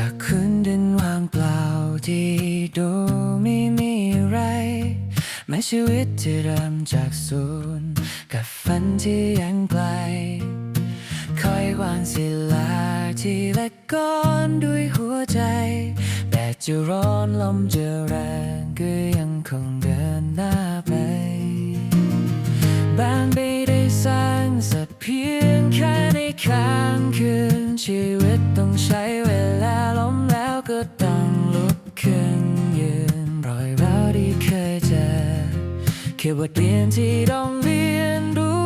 จากคืนดินวางเปล่าที่ดูไม่มีไรแม้ชีวิตที่เริ่มจากศูนย์กับฝันที่ยังไกลคอยวางศิลาที่ละก้อนด้วยหัวใจแต่จะร้อนลมจะแรงก็ยังคงเดินหน้าไป บางไม่ได้สร้างสักเพียงแค่ในค้างคืนชีวิตต้องใช้ บทเรียนที่ต้องเรียนรู้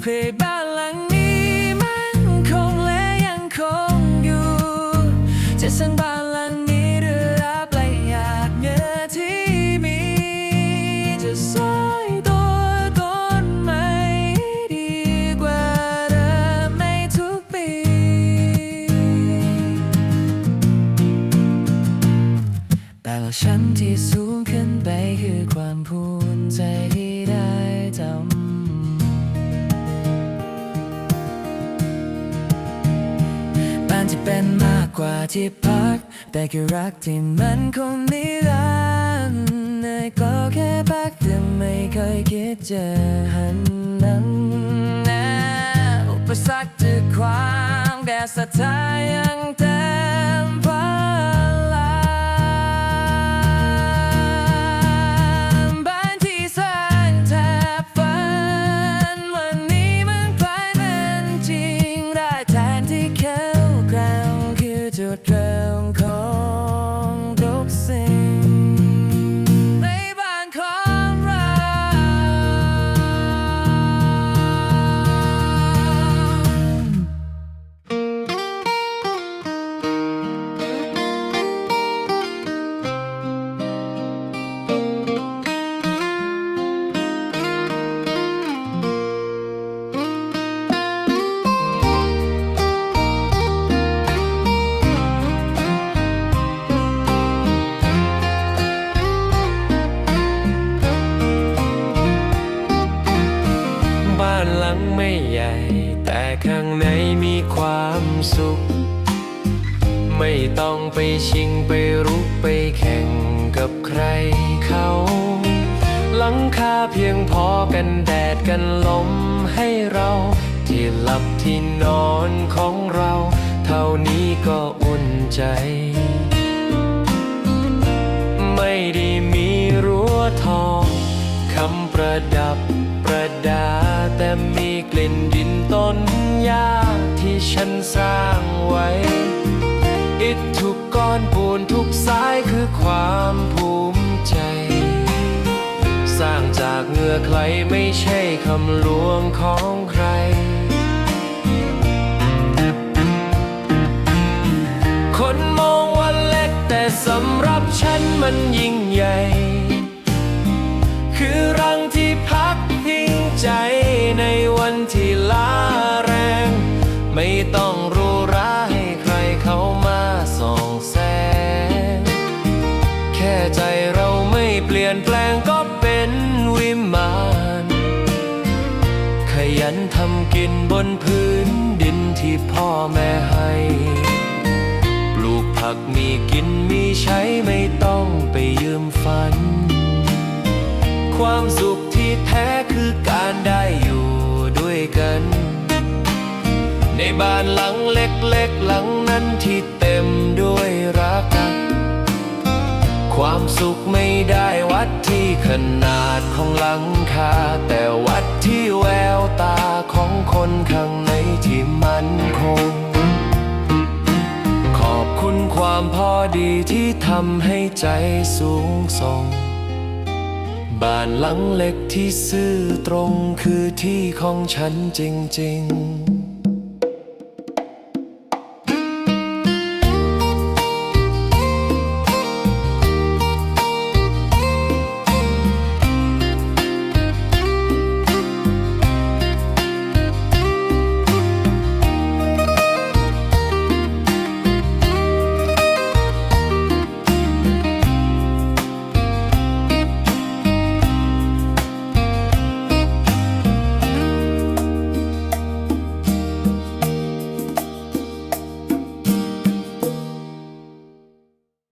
เพื่อบ้านหลังนี้มันคงและยังคงอยู่จะสร้างบ้านหลังนี้ด้วยรักและอยากเงินที่มีจะสร้างตัวตนใหม่ดีกว่าเดิมในทุกปี แต่ละชั้นที่สูง ความภูมิใจที่ได้ทำบ้านที่เป็นมากกว่าที่พัก แต่คือรักที่มันคงนิรันดร์เหนื่อยก็แค่พักแต่ไม่เคยคิดจะหันหลังนะอุปสรรคจะความแก่ศรัทธาย คือ ลังไม่ใหญ่ แต่ข้างในมีความสุข ไม่ต้องไปชิงไปรุกไปแข่งกับใครเขา หลังคาเพียงพอกันแดดกันลมให้เรา ที่หลับที่นอนของเรา เท่านี้ก็อุ่นใจ ไม่ได้มีรั้วทองคำประดับ แต่มีกลิ่นดินต้นหญ้าที่ฉันสร้างไว้ อิฐทุกก้อนปูนทุกสายคือความภูมิใจ สร้างจากเหงื่อใครไม่ใช่คำลวงของใคร คนมองว่าเล็กแต่สำหรับฉันมันยิ่งใหญ่ ใจเราไม่เปลี่ยนแปลงก็เป็นวิมานขยันทำกินบนพื้นดินที่พ่อแม่ให้ ปลูกผักมีกินมีใช้ไม่ต้องไปยืมฝัน ความสุขที่แท้คือการได้อยู่ด้วยกัน ในบ้านหลังเล็กๆหลัง ความสุขไม่ได้วัดที่ขนาดของหลังคา แต่วัดที่แววตาของคนข้างในที่มันคง ขอบคุณความพอดีที่ทำให้ใจสูงส่ง บ้านหลังเล็กที่ซื่อตรงคือที่ของฉันจริง ๆ